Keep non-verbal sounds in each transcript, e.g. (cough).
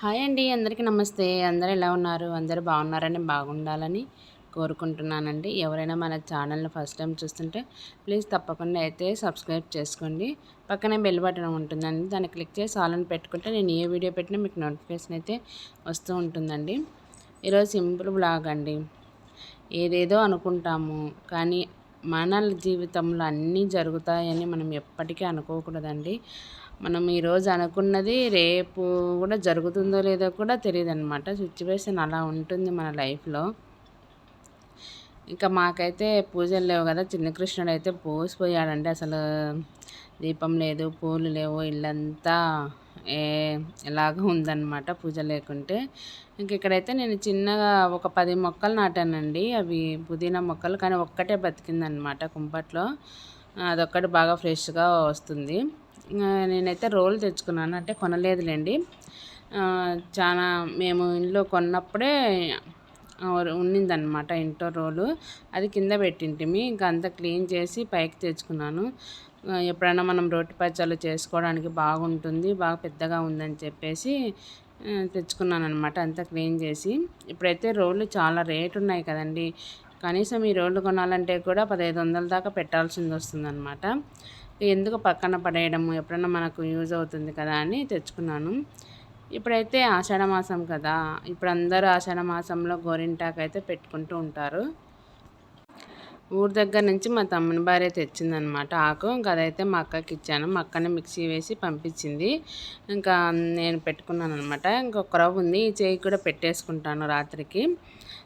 Hi అండి అందరికీ నమస్తే. అందరూ ఎలా ఉన్నారు? అందరూ బాగున్నారని బాగుండాలని కోరుకుంటున్నానండి. ఎవరైనా మన ఛానల్ని ఫస్ట్ టైం చూస్తుంటే ప్లీజ్ తప్పకుండా అయితే సబ్స్క్రైబ్ చేసుకోండి. పక్కనే బెల్ బటన్ ఉంటుందండి దాన్ని క్లిక్ చేసి ఆల్ పెట్టుకుంటే నేను ఏ వీడియో పెట్టినా మీకు నోటిఫికేషన్ అయితే వస్తూ ఉంటుందండి. ఈరోజు సింపుల్ బ్లాగ్ అండి. ఏదేదో అనుకుంటాము కానీ మన జీవితంలో అన్నీ జరుగుతాయని మనం ఎప్పటికీ అనుకోకూడదండి. మనం ఈరోజు అనుకున్నది రేపు కూడా జరుగుతుందో లేదో కూడా తెలియదు అనమాట సిచ్యువేషన్ అలా ఉంటుంది మన లైఫ్లో. ఇంకా మాకైతే పూజలు లేవు కదా చిన్న కృష్ణుడు అయితే పోసిపోయాడండి. అసలు దీపం లేదు పూలు లేవు ఇల్లంతా ఏ ఎలాగ ఉందన్నమాట పూజ లేకుంటే. ఇంక ఇక్కడైతే నేను చిన్నగా ఒక పది మొక్కలు నాటానండి. అవి పుదీనా మొక్కలు కానీ ఒక్కటే బతికిందనమాట కుంపట్లో. అదొక్కటి బాగా ఫ్రెష్గా వస్తుంది. నేనైతే రోల్ తెచ్చుకున్నాను. అంటే కొనలేదులేండి. చాలా మేము ఇంట్లో కొన్నప్పుడే ఉన్నిందనమాట ఇంట్లో రోలు. అది కింద పెట్టింటిమి. ఇంకా అంతా క్లీన్ చేసి పైకి తెచ్చుకున్నాను. ఎప్పుడైనా మనం రోటి పచ్చళ్ళు చేసుకోవడానికి బాగుంటుంది బాగా పెద్దగా ఉందని చెప్పేసి తెచ్చుకున్నాను అనమాట అంతా క్లీన్ చేసి. ఇప్పుడైతే రోళ్ళు చాలా రేటు ఉన్నాయి కదండి. కనీసం ఈ రోళ్ళు కొనాలంటే కూడా పదహైదు వందల దాకా పెట్టాల్సింది వస్తుందన్నమాట ఎందుకు పక్కన పడేయడము? ఎప్పుడన్నా మనకు యూజ్ అవుతుంది కదా అని తెచ్చుకున్నాను. ఇప్పుడైతే ఆషాఢ మాసం కదా. ఇప్పుడు అందరూ ఆషాఢ మాసంలో గోరింటాకు అయితే పెట్టుకుంటూ ఉంటారు. ఊరి దగ్గర నుంచి మా తమ్ముని భార్య తెచ్చిందనమాట ఆకు. ఇంకా అదైతే మా అక్కకి ఇచ్చాను. మా అక్కనే మిక్సీ వేసి పంపించింది. ఇంకా నేను పెట్టుకున్నాను అనమాట ఇంకొక రవ్వ ఉంది. ఈ చేయి కూడా పెట్టేసుకుంటాను రాత్రికి.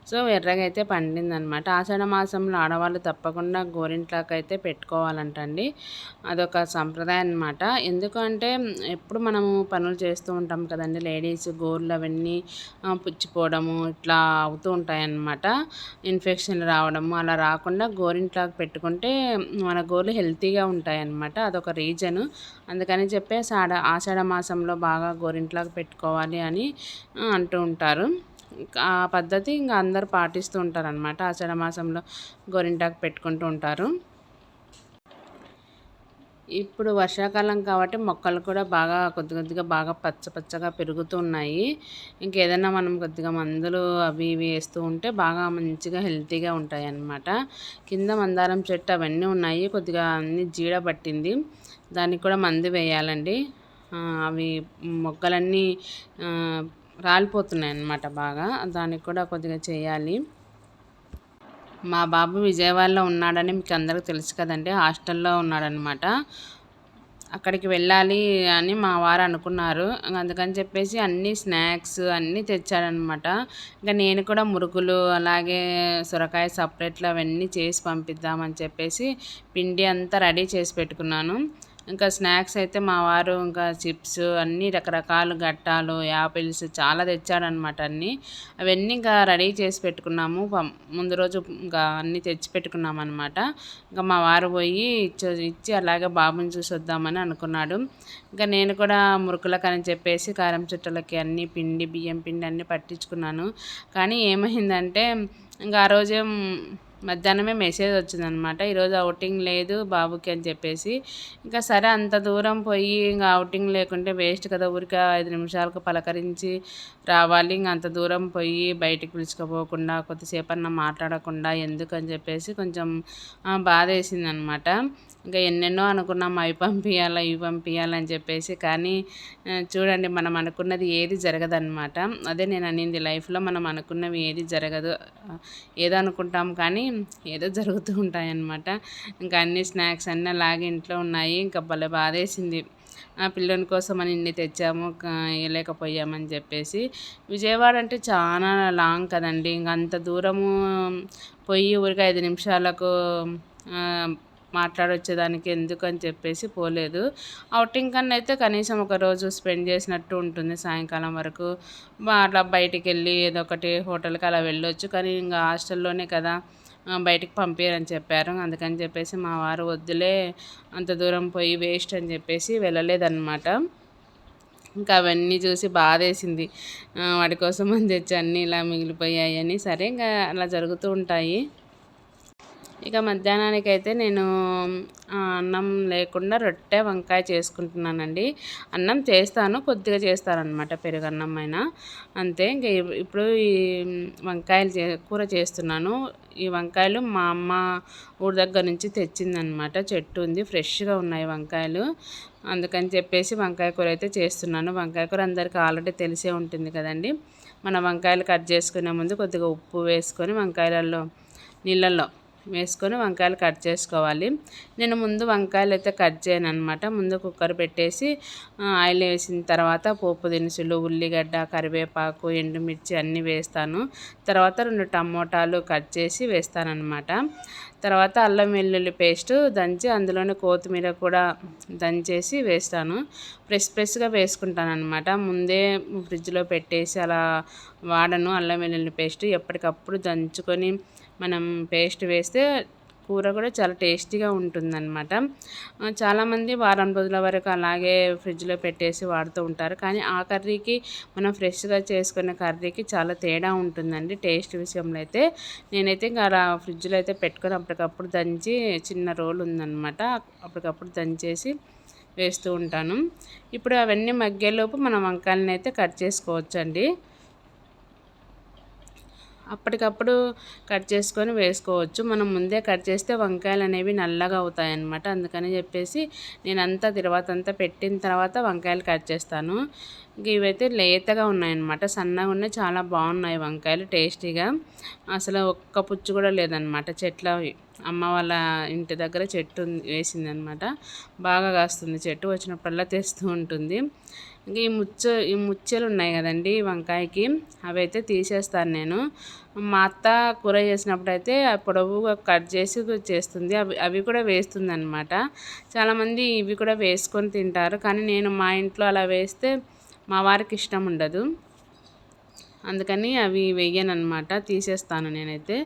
సో ఎర్రగా అయితే పండిందనమాట. ఆషాఢ మాసంలో ఆడవాళ్ళు తప్పకుండా గోరింట్లాకు అయితే పెట్టుకోవాలంటండి. అదొక సంప్రదాయం అనమాట ఎందుకంటే ఎప్పుడు మనము పనులు చేస్తూ ఉంటాం కదండి. లేడీస్ గోర్లు అవన్నీ పుచ్చిపోవడము ఇట్లా అవుతూ ఉంటాయన్నమాట. ఇన్ఫెక్షన్లు రావడము అలా రాకుండా గోరింట్లాగా పెట్టుకుంటే మన గోర్లు హెల్తీగా ఉంటాయన్నమాట. అదొక రీజను. అందుకని చెప్పేసి ఆడ ఆషాఢ మాసంలో బాగా గోరింట్లాగా పెట్టుకోవాలి అని అంటూ ఉంటారు. ఆ పద్ధతి ఇంకా అందరు పాటిస్తూ ఉంటారనమాట ఆషాఢ మాసంలో గోరింటాకు పెట్టుకుంటూ ఉంటారు. ఇప్పుడు వర్షాకాలం కాబట్టి మొక్కలు కూడా బాగా కొద్ది కొద్దిగా బాగా పచ్చ పచ్చగా పెరుగుతున్నాయి ఇంకేదైనా మనం కొద్దిగా మందులు అవి ఇవి వేస్తూ ఉంటే బాగా మంచిగా హెల్తీగా ఉంటాయి అన్నమాట కింద మందారం చెట్టు అవన్నీ ఉన్నాయి. కొద్దిగా అన్ని జీడ పట్టింది. దానికి కూడా మందు వేయాలండి. అవి మొక్కలన్నీ రాలిపోతున్నాయి అన్నమాట బాగా. దానికి కూడా కొద్దిగా చేయాలి. మా బాబు విజయవాడలో ఉన్నాడని మీకు అందరికీ తెలుసు కదండి. హాస్టల్లో ఉన్నాడనమాట అక్కడికి వెళ్ళాలి అని మా వారు అనుకున్నారు. అందుకని చెప్పేసి అన్ని స్నాక్స్ అన్నీ తెచ్చాడనమాట ఇంకా నేను కూడా మురుకులు అలాగే సొరకాయ సపరేట్లు అవన్నీ చేసి పంపిద్దామని చెప్పేసి పిండి అంతా రెడీ చేసి పెట్టుకున్నాను. ఇంకా స్నాక్స్ అయితే మా వారు ఇంకా చిప్స్ అన్ని రకరకాల గట్టాలు యాపిల్స్ చాలా తెచ్చాడనమాట అన్నీ. అవన్నీ ఇంకా రెడీ చేసి పెట్టుకున్నాము. ముందు రోజు ఇంకా అన్నీ తెచ్చి పెట్టుకున్నాం అనమాట ఇంకా మా వారు పోయి ఇచ్చి ఇచ్చి అలాగే బాబుని చూసి వద్దామని అనుకున్నాడు. ఇంకా నేను కూడా మురుకులకని చెప్పేసి కారం చుట్టలకి అన్ని పిండి బియ్యం పిండి అన్నీ పట్టించుకున్నాను. కానీ ఏమైందంటే ఇంకా ఆ రోజే మధ్యాహ్నమే మెసేజ్ వచ్చిందనమాట. ఈరోజు అవుటింగ్ లేదు బాబుకి అని చెప్పేసి. ఇంకా సరే అంత దూరం పోయి ఇంకా అవుటింగ్ లేకుంటే వేస్ట్ కదా ఊరికి ఐదు నిమిషాలకు పలకరించి రావాలి. ఇంక అంత దూరం పోయి బయటికి పిలుచుకోపోకుండా కొద్దిసేపు అన్న మాట్లాడకుండా ఎందుకు అని చెప్పేసి కొంచెం బాధ వేసిందనమాట ఇంకా ఎన్నెన్నో అనుకున్నాం అవి పంపించాలా ఇవి పంపించాలని చెప్పేసి. కానీ చూడండి మనం అనుకున్నది ఏది జరగదనమాట. అదే నేను అనింది లైఫ్లో మనం అనుకున్నవి ఏది జరగదు. ఏదో అనుకుంటాం కానీ ఏదో జరుగుతూ ఉంటాయన్నమాట. ఇంకా అన్ని స్నాక్స్ అన్నీ అలాగే ఇంట్లో ఉన్నాయి. ఇంకా భలే బాధేసింది. ఆ పిల్లని కోసం అని ఇన్ని తెచ్చాము. వేయలేకపోయామని చెప్పేసి. విజయవాడ అంటే చాలా లాంగ్ కదండి. ఇంక అంత దూరము పోయి ఊరికి ఐదు నిమిషాలకు మాట్లాడొచ్చేదానికి ఎందుకు అని చెప్పేసి పోలేదు. అవుటింగ్ కన్నా అయితే కనీసం ఒక రోజు స్పెండ్ చేసినట్టు ఉంటుంది. సాయంకాలం వరకు అట్లా బయటికి వెళ్ళి ఏదో ఒకటి హోటల్కి అలా వెళ్ళొచ్చు. కానీ ఇంకా హాస్టల్లోనే కదా. బయటికి పంపించరని చెప్పారు. అందుకని చెప్పేసి మా వారు వద్దులే అంత దూరం పోయి వేస్ట్ అని చెప్పేసి వెళ్ళలేదన్నమాట. ఇంకా అవన్నీ చూసి బాధేసింది. వాటి కోసం అని తెచ్చి అన్నీ ఇలా మిగిలిపోయాయి అని. సరే ఇంకా అలా జరుగుతూ ఉంటాయి. ఇక మధ్యాహ్నానికి అయితే నేను అన్నం లేకుండా రొట్టె వంకాయ చేసుకుంటున్నానండి. అన్నం చేస్తాను కొద్దిగా చేస్తారనమాట పెరుగన్నం అయినా. అంతే ఇంక ఇప్పుడు ఈ వంకాయలు చే కూర చేస్తున్నాను. ఈ వంకాయలు మా అమ్మ ఊరి దగ్గర నుంచి తెచ్చిందనమాట చెట్టు ఉంది ఫ్రెష్గా ఉన్నాయి వంకాయలు. అందుకని చెప్పేసి వంకాయ కూర అయితే చేస్తున్నాను. వంకాయ కూర అందరికీ ఆల్రెడీ తెలిసే ఉంటుంది కదండి. మన వంకాయలు కట్ చేసుకునే ముందు కొద్దిగా ఉప్పు వేసుకొని వంకాయలలో నీళ్ళల్లో వేసుకొని వంకాయలు కట్ చేసుకోవాలి. నేను ముందు వంకాయలు అయితే కట్ చేయను అనమాట ముందు కుక్కర్ పెట్టేసి ఆయిల్ వేసిన తర్వాత పోపు దినుసులు ఉల్లిగడ్డ కరివేపాకు ఎండుమిర్చి అన్నీ వేస్తాను. తర్వాత రెండు టమోటాలు కట్ చేసి వేస్తానన్నమాట. తర్వాత అల్లం వెల్లుల్లి పేస్ట్ దంచి అందులోనే కొత్తిమీర కూడా దంచేసి వేస్తాను. ఫ్రెష్ ఫ్రెష్గా వేసుకుంటాను అనమాట ముందే ఫ్రిడ్జ్లో పెట్టేసి అలా వాడను అల్లం వెల్లుల్లి పేస్ట్. ఎప్పటికప్పుడు దంచుకొని మనం పేస్ట్ వేస్తే కూర కూడా చాలా టేస్టీగా ఉంటుందన్నమాట. చాలామంది వారం రోజుల వరకు అలాగే ఫ్రిడ్జ్లో పెట్టేసి వాడుతూ ఉంటారు. కానీ ఆ కర్రీకి మనం ఫ్రెష్గా చేసుకునే కర్రీకి చాలా తేడా ఉంటుందండి టేస్ట్ విషయంలో అయితే. నేనైతే ఇంకా అలా ఫ్రిడ్జ్లో అయితే పెట్టుకొని అప్పటికప్పుడు దంచి చిన్న రోల్ ఉందన్నమాట. అప్పటికప్పుడు దంచేసి వేస్తూ ఉంటాను. ఇప్పుడు అవన్నీ మగ్గేలోపు మనం వంకాయలని అయితే కట్ చేసుకోవచ్చండి. అప్పటికప్పుడు కట్ చేసుకొని వేసుకోవచ్చు. మనం ముందే కట్ చేస్తే వంకాయలు అనేవి నల్లగా అవుతాయి అన్నమాట అందుకని చెప్పేసి నేను అంతా తర్వాత అంతా పెట్టిన తర్వాత వంకాయలు కట్ చేస్తాను. ఇవైతే లేతగా ఉన్నాయన్నమాట. సన్నగా ఉన్నాయి. చాలా బాగున్నాయి వంకాయలు. టేస్టీగా. అసలు ఒక్క పుచ్చు కూడా లేదనమాట చెట్ల అమ్మ వాళ్ళ ఇంటి దగ్గర చెట్టు వేసిందనమాట బాగా కాస్తుంది. చెట్టు వచ్చినప్పుడల్లా తెస్తూ ఉంటుంది. ఇంకా ఈ ముచ్చ ఈ ముచ్చలు ఉన్నాయి కదండి వంకాయకి. అవి అయితే తీసేస్తాను నేను. మా అత్త కూర చేసినప్పుడు అయితే పొడవుగా కట్ చేసి చేస్తుంది. అవి అవి కూడా వేస్తుంది అనమాట చాలామంది ఇవి కూడా వేసుకొని తింటారు. కానీ నేను మా ఇంట్లో అలా వేస్తే మా వారికి ఇష్టం ఉండదు. అందుకని అవి వేయను అనమాట తీసేస్తాను నేనైతే.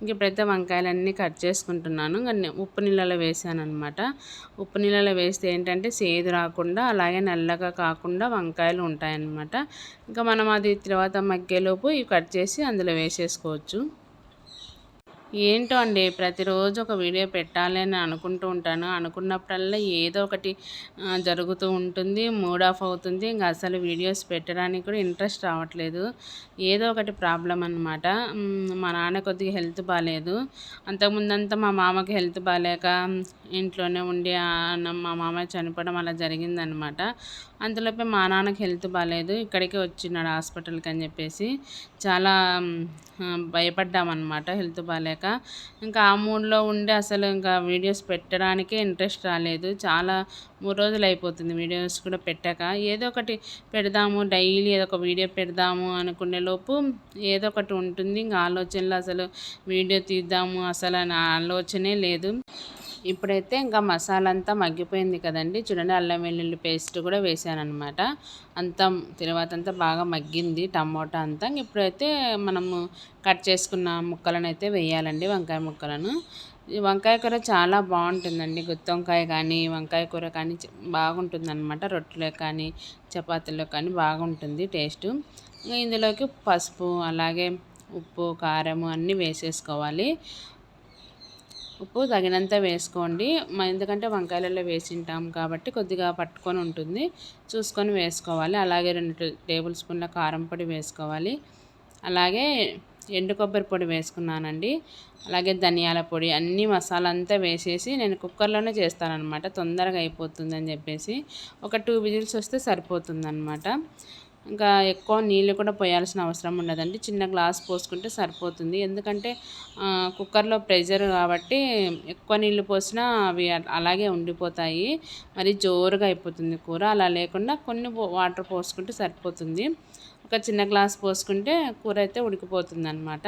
ఇంక ఇప్పుడైతే వంకాయలన్నీ కట్ చేసుకుంటున్నాను. ఉప్పు నీళ్ళలో వేసాను అనమాట ఉప్పు నీళ్ళలో వేస్తే ఏంటంటే సేదు రాకుండా అలాగే నల్లగా కాకుండా వంకాయలు ఉంటాయన్నమాట. ఇంకా మనం అది తర్వాత మగ్గేలోపు ఇవి కట్ చేసి అందులో వేసేసుకోవచ్చు. ఏంటో అండి ప్రతిరోజు ఒక వీడియో పెట్టాలి అని అనుకుంటూ ఉంటాను. అనుకున్నప్పుడల్లా ఏదో ఒకటి జరుగుతూ ఉంటుంది మూడ్ ఆఫ్ అవుతుంది. ఇంకా అసలు వీడియోస్ పెట్టడానికి కూడా ఇంట్రెస్ట్ రావట్లేదు. ఏదో ఒకటి ప్రాబ్లం అనమాట మా నాన్న కొద్దిగా హెల్త్ బాగాలేదు అంతకుముందంతా మా మామకి హెల్త్ బాగాలేక ఇంట్లోనే ఉండి మా మామ చనిపోవడం అలా జరిగిందనమాట అంతలోపే మా నాన్నకి హెల్త్ బాగాలేదు ఇక్కడికే వచ్చినాడు హాస్పిటల్కి అని చెప్పేసి చాలా భయపడ్డామన్నమాట హెల్త్ బాగాలేక ఇంకా ఆ మూడ్లో ఉండి అసలు ఇంకా వీడియోస్ పెట్టడానికే ఇంట్రెస్ట్ రాలేదు. చాలా మూడు రోజులు అయిపోతుంది వీడియోస్ కూడా పెట్టాక. ఏదో ఒకటి పెడదాము డైలీ ఏదో ఒక వీడియో పెడదాము అనుకునే లోపు ఏదో ఒకటి ఉంటుంది. ఇంకా ఆలోచనలో అసలు వీడియో తీద్దాము అసలు నా ఆలోచనే లేదు. ఇప్పుడైతే ఇంకా మసాలా అంతా మగ్గిపోయింది కదండి. చూడండి అల్లం వెల్లుల్లి పేస్ట్ కూడా వేసాను అనమాట అంతా తర్వాత అంతా బాగా మగ్గింది టమోటా అంతా. ఇప్పుడైతే మనము కట్ చేసుకున్న ముక్కలను అయితే వేయాలండి వంకాయ ముక్కలను. ఈ వంకాయ కూర చాలా బాగుంటుందండి. గుత్తి వంకాయ కానీ వంకాయ కూర కానీ బాగుంటుంది అనమాట రొట్టెలో కానీ చపాతీలో కానీ బాగుంటుంది టేస్ట్. ఇందులోకి పసుపు అలాగే ఉప్పు కారము అన్నీ వేసేసుకోవాలి. ఉప్పు తగినంత వేసుకోండి. ఎందుకంటే వంకాయలలో వేసింటాం కాబట్టి కొద్దిగా పట్టుకొని ఉంటుంది. చూసుకొని వేసుకోవాలి. అలాగే రెండు టేబుల్ స్పూన్ల కారం పొడి వేసుకోవాలి. అలాగే ఎండు కొబ్బరి పొడి వేసుకున్నానండి. అలాగే ధనియాల పొడి అన్ని మసాలా అంతా వేసేసి నేను కుక్కర్లోనే చేస్తానన్నమాట. తొందరగా అయిపోతుందని చెప్పేసి. ఒక టూ విజిల్స్ వస్తే సరిపోతుందన్నమాట. ఇంకా ఎక్కువ నీళ్ళు కూడా పోయాల్సిన అవసరం ఉండదండి. చిన్న గ్లాస్ పోసుకుంటే సరిపోతుంది. ఎందుకంటే కుక్కర్లో ప్రెషర్ కాబట్టి ఎక్కువ నీళ్ళు పోసినా అవి అలాగే ఉండిపోతాయి. మరి జోరుగా అయిపోతుంది కూర. అలా లేకుండా కొన్ని వాటర్ పోసుకుంటే సరిపోతుంది. ఒక చిన్న గ్లాస్ పోసుకుంటే కూర అయితే ఉడికిపోతుంది అనమాట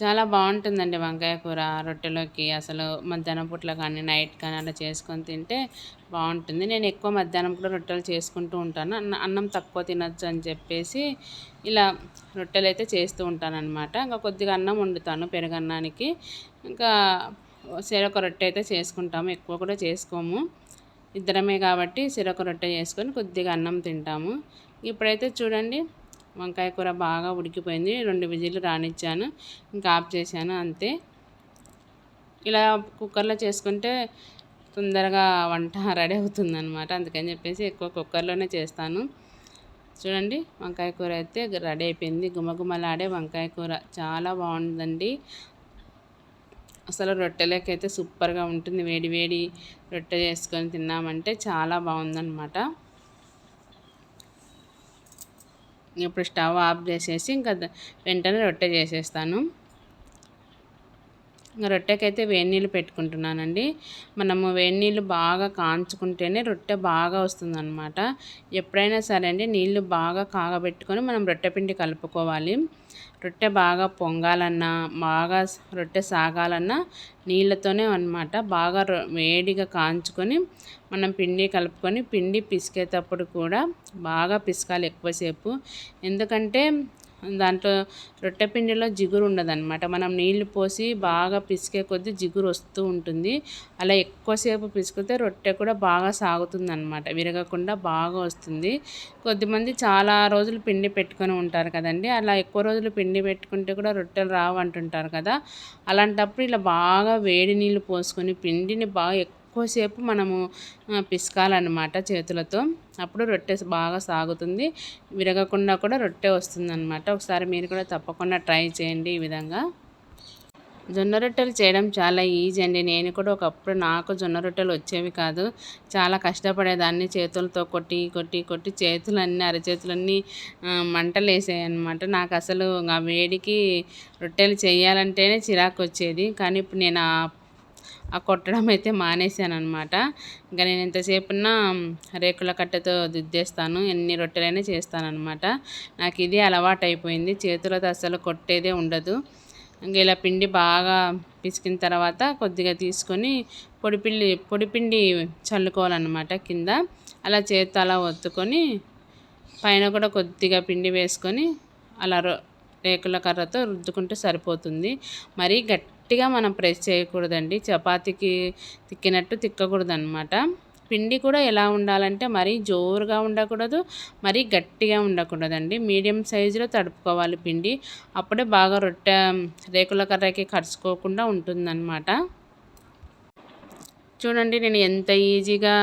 చాలా బాగుంటుందండి వంకాయ కూర రొట్టెలోకి. అసలు మధ్యాహ్నం పూట్ల కానీ నైట్ కానీ అలా చేసుకొని తింటే బాగుంటుంది. నేను ఎక్కువ మధ్యాహ్నం కూడా రొట్టెలు చేసుకుంటూ ఉంటాను. అన్న అన్నం తక్కువ తినచ్చు అని చెప్పేసి ఇలా రొట్టెలు అయితే చేస్తూ ఉంటాను అనమాట ఇంకా కొద్దిగా అన్నం వండుతాను పెరుగన్నానికి. ఇంకా సిరొక రొట్టె అయితే చేసుకుంటాము. ఎక్కువ కూడా చేసుకోము. ఇద్దరమే కాబట్టి సిరొక రొట్టె చేసుకొని కొద్దిగా అన్నం తింటాము. ఇప్పుడైతే చూడండి వంకాయ కూర బాగా ఉడికిపోయింది. రెండు విజిల్లు రానిచ్చాను. ఇంకా ఆఫ్ చేశాను. అంతే. ఇలా కుక్కర్లో చేసుకుంటే తొందరగా వంట (laughs) రెడీ అవుతుంది అనమాట అందుకని చెప్పేసి ఎక్కువ కుక్కర్లోనే చేస్తాను. చూడండి వంకాయ కూర అయితే రెడీ అయిపోయింది. గుమగుమలాడే వంకాయ కూర. చాలా బాగుందండి. అసలు రొట్టెలకైతే సూపర్గా ఉంటుంది. వేడి వేడి రొట్టె చేసుకొని తిన్నామంటే చాలా బాగుందన్నమాట. ఇప్పుడు స్టవ్ ఆఫ్ చేసేసి ఇంకా వెంటనే రొట్టె చేసేస్తాను. రొట్టెకైతే వేడి నీళ్ళు పెట్టుకుంటున్నానండి. మనము వేడి నీళ్ళు బాగా కాంచుకుంటేనే రొట్టె బాగా వస్తుందన్నమాట. ఎప్పుడైనా సరే అండి నీళ్ళు బాగా కాగబెట్టుకొని మనం రొట్టె పిండి కలుపుకోవాలి. రొట్టె బాగా పొంగాలన్నా బాగా రొట్టె సాగాలన్నా నీళ్ళతోనే అనమాట బాగా వేడిగా కాంచుకొని మనం పిండి కలుపుకొని పిండి పిసికేటప్పుడు కూడా బాగా పిసకాలి ఎక్కువసేపు. ఎందుకంటే దాంట్లో రొట్టె పిండిలో జిగురు ఉండదన్నమాట. మనం నీళ్ళు పోసి బాగా పిసికే కొద్దీ జిగురు వస్తూ ఉంటుంది. అలా ఎక్కువసేపు పిసికితే రొట్టె కూడా బాగా సాగుతుంది అనమాట విరగకుండా బాగా వస్తుంది. కొద్దిమంది చాలా రోజులు పిండి పెట్టుకొని ఉంటారు కదండి. అలా ఎక్కువ రోజులు పిండి పెట్టుకుంటే కూడా రొట్టెలు రావు అంటుంటారు కదా. అలాంటప్పుడు ఇలా బాగా వేడి నీళ్ళు పోసుకొని పిండిని బాగా ఎక్కువసేపు మనము పిసకాలన్నమాట చేతులతో. అప్పుడు రొట్టె బాగా సాగుతుంది. విరగకుండా కూడా రొట్టె వస్తుందన్నమాట. ఒకసారి మీరు కూడా తప్పకుండా ట్రై చేయండి ఈ విధంగా. జొన్న రొట్టెలు చేయడం చాలా ఈజీ అండి. నేను కూడా ఒకప్పుడు నాకు జొన్న రొట్టెలు వచ్చేవి కాదు. చాలా కష్టపడేదాన్ని. చేతులతో కొట్టి కొట్టి కొట్టి చేతులన్నీ అరచేతులన్నీ మంటలు వేసాయి నాకు అసలు ఆ వేడికి రొట్టెలు చేయాలంటేనే చిరాకు వచ్చేది కానీ ఇప్పుడు నేను ఆ ఆ కొట్టడం అయితే మానేశాను అనమాట ఇంకా నేను ఎంతసేపున్నా రేకుల కట్టెతో దిద్దేస్తాను ఎన్ని రొట్టెలైనా చేస్తానన్నమాట. నాకు ఇది అలవాటు అయిపోయింది చేతులతో అసలు కొట్టేదే ఉండదు. ఇంకా ఇలా పిండి బాగా పిసికిన తర్వాత కొద్దిగా తీసుకొని పొడిపిండి పొడిపిండి చల్లుకోవాలన్నమాట కింద. అలా చేతి అలా ఒత్తుకొని పైన కూడా కొద్దిగా పిండి వేసుకొని అలా రేకుల కర్రతో రుద్దుకుంటే సరిపోతుంది. మరీ గట్టి గట్టిగా మనం ప్రెస్ చేయకూడదండి. చపాతీకి తిక్కినట్టు తిక్కకూడదు అనమాట పిండి కూడా ఎలా ఉండాలంటే మరీ జోరుగా ఉండకూడదు మరీ గట్టిగా ఉండకూడదండి. మీడియం సైజులో తడుపుకోవాలి పిండి. అప్పుడే బాగా రొట్టె రేకుల కర్రకి కరుచుకోకుండా ఉంటుందన్నమాట. చూడండి నేను ఎంత ఈజీగా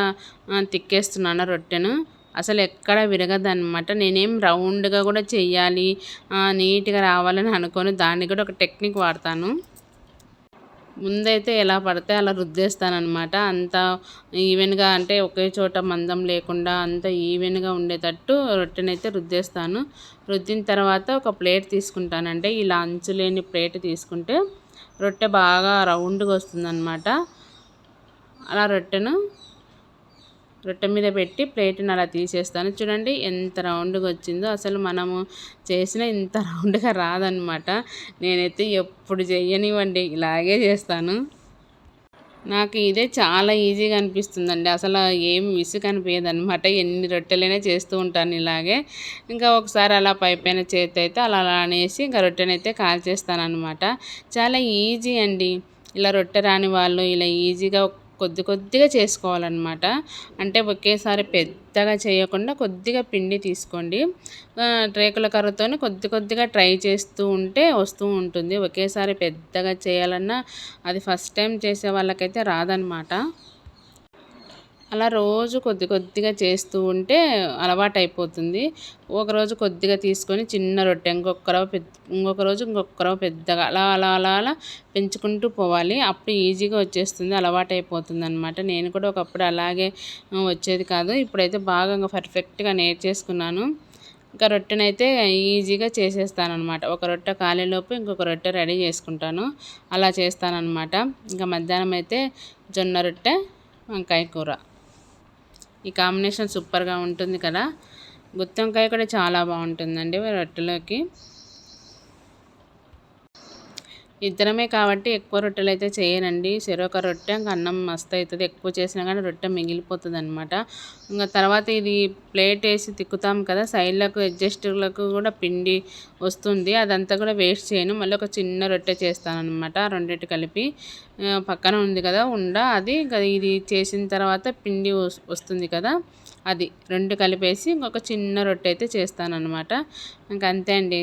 తిక్కేస్తున్నానో రొట్టెను. అసలు ఎక్కడ విరగదనమాట నేనేం రౌండ్గా కూడా చెయ్యాలి నీట్గా రావాలని అనుకొని. దాన్ని కూడా ఒక టెక్నిక్ వాడతాను. ముందైతే ఎలా పడితే అలా రుద్దేస్తానమాట అంత ఈవెన్గా అంటే ఒకే చోట మందం లేకుండా అంత ఈవెన్గా ఉండేటట్టు రొట్టెనైతే రుద్దేస్తాను. రుద్దిన తర్వాత ఒక ప్లేట్ తీసుకుంటానంటే ఇలా అంచు లేని ప్లేట్ తీసుకుంటే రొట్టె బాగా రౌండ్గా వస్తుందన్నమాట. అలా రొట్టెను రొట్టె మీద పెట్టి ప్లేట్ని అలా తీసేస్తాను. చూడండి ఎంత రౌండ్గా వచ్చిందో. అసలు మనము చేసిన ఇంత రౌండ్గా రాదనమాట నేనైతే ఎప్పుడు చెయ్యనివ్వండి ఇలాగే చేస్తాను. నాకు ఇదే చాలా ఈజీగా అనిపిస్తుందండి. అసలు ఏం విసుగు అనిపించదు అనమాట ఎన్ని రొట్టెలైనా చేస్తూ ఉంటాను ఇలాగే. ఇంకా ఒకసారి అలా పైపైన చేతి అయితే అలా అలా అనేసి ఇంకా రొట్టెనైతే కాల్చేస్తాను అనమాట చాలా ఈజీ అండి. ఇలా రొట్టె రాని వాళ్ళు ఇలా ఈజీగా కొద్ది కొద్దిగా చేసుకోవాలన్నమాట. అంటే ఒకేసారి పెద్దగా చేయకుండా కొద్దిగా పిండి తీసుకోండి. రేకుల కర్రతో కొద్ది కొద్దిగా ట్రై చేస్తూ ఉంటే వస్తూ ఉంటుంది. ఒకేసారి పెద్దగా చేయాలన్నా అది ఫస్ట్ టైం చేసే వాళ్ళకైతే రాదనమాట అలా రోజు కొద్ది కొద్దిగా చేస్తూ ఉంటే అలవాటు అయిపోతుంది ఒకరోజు కొద్దిగా తీసుకొని చిన్న రొట్టె ఇంకొక రవ్వ పెద్ద ఇంకొక రోజు ఇంకొక రవ్వ పెద్దగా అలా అలా అలా అలా పెంచుకుంటూ పోవాలి. అప్పుడు ఈజీగా వచ్చేస్తుంది అలవాటు అయిపోతుంది అనమాట నేను కూడా ఒకప్పుడు అలాగే వచ్చేది కాదు. ఇప్పుడైతే బాగా ఇంకా పర్ఫెక్ట్గా నేర్చేసుకున్నాను. ఇంకా రొట్టెనైతే ఈజీగా చేసేస్తానమాట ఒక రొట్టె ఖాళీలోపు ఇంకొక రొట్టె రెడీ చేసుకుంటాను. అలా చేస్తానన్నమాట. ఇంకా మధ్యాహ్నం అయితే జొన్న రొట్టె వంకాయ కూర. ఈ కాంబినేషన్ సూపర్గా ఉంటుంది కదా. గుత్తొంకాయ కూడా చాలా బాగుంటుందండి రొట్టెలోకి. ఇద్దరమే కాబట్టి ఎక్కువ రొట్టెలు అయితే చేయనండి. చెరొక రొట్టె ఇంకా అన్నం మస్తు అవుతుంది ఎక్కువ చేసినా కానీ రొట్టె మిగిలిపోతుంది అనమాట ఇంకా తర్వాత ఇది ప్లేట్ వేసి తిక్కుతాం కదా సైడ్లకు అడ్జస్ట్లకు కూడా పిండి వస్తుంది. అదంతా కూడా వేస్ట్ చేయను. మళ్ళీ ఒక చిన్న రొట్టె చేస్తాను అనమాట రెండింటి కలిపి. పక్కన ఉంది కదా ఉండ అది ఇది చేసిన తర్వాత పిండి వస్తుంది కదా అది రెండు కలిపేసి ఇంకొక చిన్న రొట్టె అయితే చేస్తాను అనమాట ఇంకా అంతే అండి.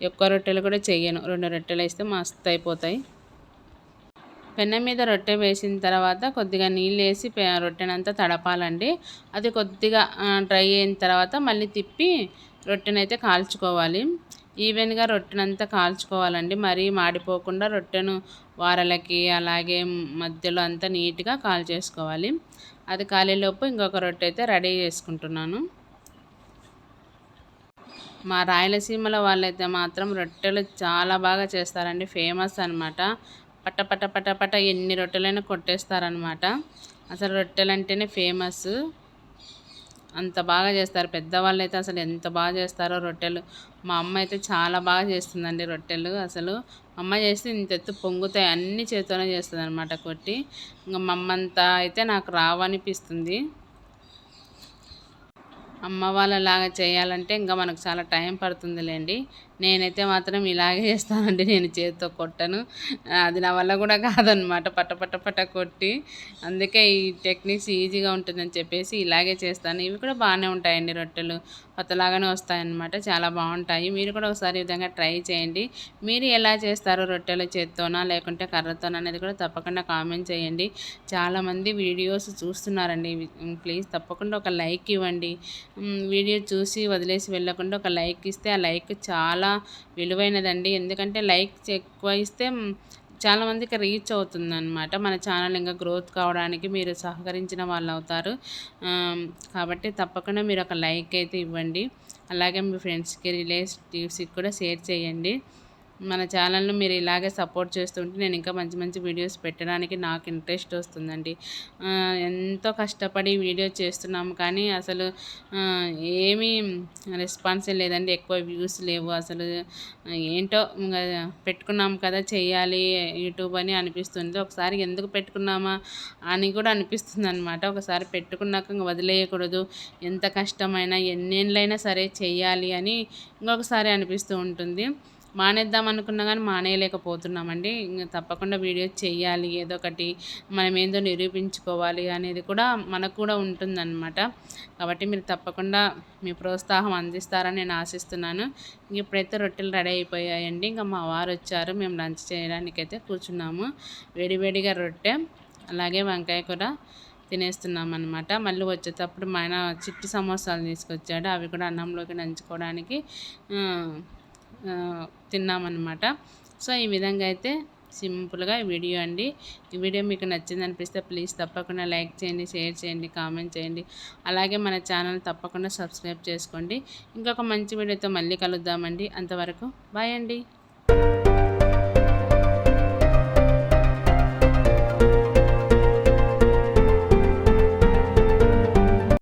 ఎక్కువ రొట్టెలు కూడా చెయ్యను. రెండు రొట్టెలు వేస్తే మస్తు అయిపోతాయి పెనం మీద రొట్టె వేసిన తర్వాత కొద్దిగా నీళ్ళు వేసి రొట్టెనంతా తడపాలండి. అది కొద్దిగా డ్రై అయిన తర్వాత మళ్ళీ తిప్పి రొట్టెనైతే కాల్చుకోవాలి. ఈవెన్గా రొట్టెనంతా కాల్చుకోవాలండి. మరీ మాడిపోకుండా రొట్టెను వారలకి అలాగే మధ్యలో అంతా నీట్గా కాల్చేసుకోవాలి. అది కాలేలోపు ఇంకొక రొట్టె అయితే రెడీ చేసుకుంటున్నాను. మా రాయలసీమలో వాళ్ళైతే మాత్రం రొట్టెలు చాలా బాగా చేస్తారండి. ఫేమస్ అనమాట పట్ట పట్ట పట్ట పట్ట ఎన్ని రొట్టెలైనా కొట్టేస్తారనమాట అసలు రొట్టెలు అంటేనే ఫేమస్. అంత బాగా చేస్తారు. పెద్దవాళ్ళు అయితే అసలు ఎంత బాగా చేస్తారో రొట్టెలు. మా అమ్మ అయితే చాలా బాగా చేస్తుందండి రొట్టెలు అసలు. అమ్మ చేస్తే ఇంత ఎత్తు పొంగుతాయి. అన్ని చేతితోనే చేస్తుంది అనమాట కొట్టి. ఇంకా మా అమ్మంతా అయితే నాకు రావనిపిస్తుంది అమ్మ వాళ్ళలాగా చేయాలంటే ఇంకా మనకు చాలా టైం పడుతుందిలేండి. నేనైతే మాత్రం ఇలాగే చేస్తానండి. నేను చేతితో కొట్టను. అది నా వల్ల కూడా కాదనమాట. పట్ట పట్ట పట్ట కొట్టి. అందుకే ఈ టెక్నిక్స్ ఈజీగా ఉంటుందని చెప్పేసి ఇలాగే చేస్తాను. ఇవి కూడా బాగానే ఉంటాయండి రొట్టెలు. కొత్తలాగానే వస్తాయన్నమాట. చాలా బాగుంటాయి. మీరు కూడా ఒకసారి విధంగా ట్రై చేయండి. మీరు ఎలా చేస్తారో రొట్టెలు చేత్తోనా లేకుంటే కర్రతోనా అనేది కూడా తప్పకుండా కామెంట్ చేయండి. చాలామంది వీడియోస్ చూస్తున్నారండి. ప్లీజ్ తప్పకుండా ఒక లైక్ ఇవ్వండి. వీడియో చూసి వదిలేసి వెళ్ళకుండా ఒక లైక్ ఇస్తే ఆ లైక్ చాలా విలువైనదండి. ఎందుకంటే లైక్ ఎక్కువ ఇస్తే చాలామందికి రీచ్ అవుతుందన్నమాట. మన ఛానల్ ఇంకా గ్రోత్ కావడానికి మీరు సహకరించిన వాళ్ళు అవుతారు. కాబట్టి తప్పకుండా మీరు ఒక లైక్ అయితే ఇవ్వండి. అలాగే మీ ఫ్రెండ్స్కి రిలేటివ్స్కి కూడా షేర్ చేయండి. మన ఛానల్ను మీరు ఇలాగే సపోర్ట్ చేస్తుంటే నేను ఇంకా మంచి మంచి వీడియోస్ పెట్టడానికి నాకు ఇంట్రెస్ట్ వస్తుందండి. ఎంతో కష్టపడి వీడియో చేస్తున్నాము కానీ అసలు ఏమీ రెస్పాన్స్ లేదండి. ఎక్కువ వ్యూస్ లేవు అసలు. ఏంటో పెట్టుకున్నాం కదా చేయాలి యూట్యూబ్ అని అనిపిస్తుంది. ఒకసారి ఎందుకు పెట్టుకున్నామా అని కూడా అనిపిస్తుంది అనమాట ఒకసారి పెట్టుకున్నాక వదిలేయకూడదు. ఎంత కష్టమైనా ఎన్నేళ్ళైనా సరే చేయాలి అని ఇంకొకసారి అనిపిస్తూ ఉంటుంది. మానేద్దాం అనుకున్నా కానీ మానేయలేకపోతున్నామండి. ఇంకా తప్పకుండా వీడియో చేయాలి ఏదో ఒకటి మనం ఏందో నిరూపించుకోవాలి అనేది కూడా మనకు కూడా ఉంటుందన్నమాట. కాబట్టి మీరు తప్పకుండా మీ ప్రోత్సాహం అందిస్తారని నేను ఆశిస్తున్నాను. ఇప్పుడైతే రొట్టెలు రెడీ అయిపోయాయండి. ఇంకా మా వారు వచ్చారు. మేము లంచ్ చేయడానికైతే కూర్చున్నాము. వేడివేడిగా రొట్టె అలాగే వంకాయ కూర తినేస్తున్నాం అనమాట మళ్ళీ వచ్చేటప్పుడు మా ఆయన చిట్టి సమోసాలు తీసుకొచ్చాడు. అవి కూడా అన్నంలోకి నంచుకోవడానికి తిన్నామన్నమాట. సో ఈ విధంగా అయితే సింపుల్గా వీడియో అండి. ఈ వీడియో మీకు నచ్చింది అనిపిస్తే ప్లీజ్ తప్పకుండా లైక్ చేయండి షేర్ చేయండి కామెంట్ చేయండి. అలాగే మన ఛానల్ తప్పకుండా సబ్స్క్రైబ్ చేసుకోండి. ఇంకొక మంచి వీడియోతో మళ్ళీ కలుద్దామండి. అంతవరకు బాయ్ అండి.